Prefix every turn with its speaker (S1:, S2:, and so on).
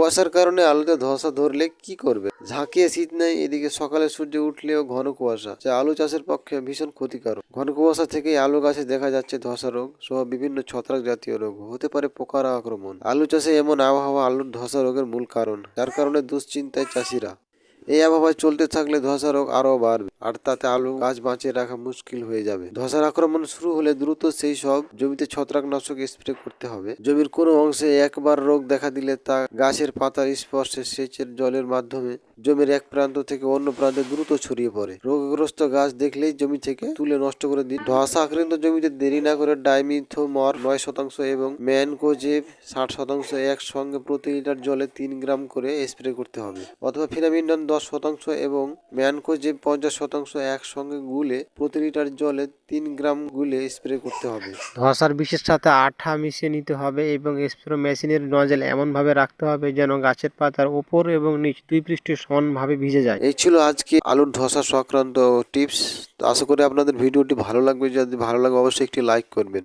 S1: কুয়াশার কারণে আলুতে ধসা ধরলে কি করবে? ঝাঁকিয়ে শীত নেই, এদিকে সকালে সূর্য উঠলেও ঘন কুয়াশা। যা আলু চাষের পক্ষে ভীষণ ক্ষতিকারক। ঘন কুয়াশা থেকেই আলু গাছে দেখা যাচ্ছে ধসা রোগ সহ বিভিন্ন ছত্রাক জাতীয় রোগ। হতে পারে পোকার আক্রমণ। আলু চাষে এমন আবহাওয়া আলুর ধসা রোগের মূল কারণ, যার কারণে দুশ্চিন্তায় চাষিরা। এই আবহাওয়ায় চলতে থাকলে ধসা রোগ আরও বাড়বে। আর তাতে আলু গাছ বাঁচিয়ে রাখা মুশকিল হয়ে যাবে। ধসার আক্রমণ শুরু হলে দ্রুত সেই সব জমিতে ছত্রাকনাশক স্প্রে করতে হবে। জমির কোনো অংশে একবার রোগ দেখা দিলে তা গাছের পাতার স্পর্শে সেচের জলের মাধ্যমে জমির এক প্রান্ত থেকে অন্য প্রান্তে দ্রুত ছড়িয়ে পড়ে। রোগগ্রস্ত গাছ দেখলেই জমি থেকে তুলে নষ্ট করে দিন। ধসা আক্রান্ত জমিতে দেরি না করে ডাইমিথোমর নয় শতাংশ এবং ম্যানকোজেব ষাট শতাংশ একসঙ্গে প্রতি লিটার জলে তিন গ্রাম করে স্প্রে করতে হবে। অথবা ফিনামিন্ডন দশ শতাংশ এবং ম্যানকোজেব পঞ্চাশ শতাংশ একসঙ্গে গুলে প্রতি লিটার জলে তিন গ্রাম গুলে স্প্রে করতে হবে।
S2: ধসার বিশেষ সাথে আঠা মিশিয়ে নিতে হবে এবং স্প্রে মেশিনের নজল এমনভাবে রাখতে হবে যেন গাছের পাতার ওপর এবং নিচ দুই পৃষ্ঠে সমানভাবে ভিজে যায়।
S1: এই ছিল আজকে আলুর ধসা সংক্রান্ত টিপস আশা করি আপনাদের ভিডিওটি ভালো লাগবে। যদি ভালো লাগে, অবশ্যই একটি লাইক করবেন।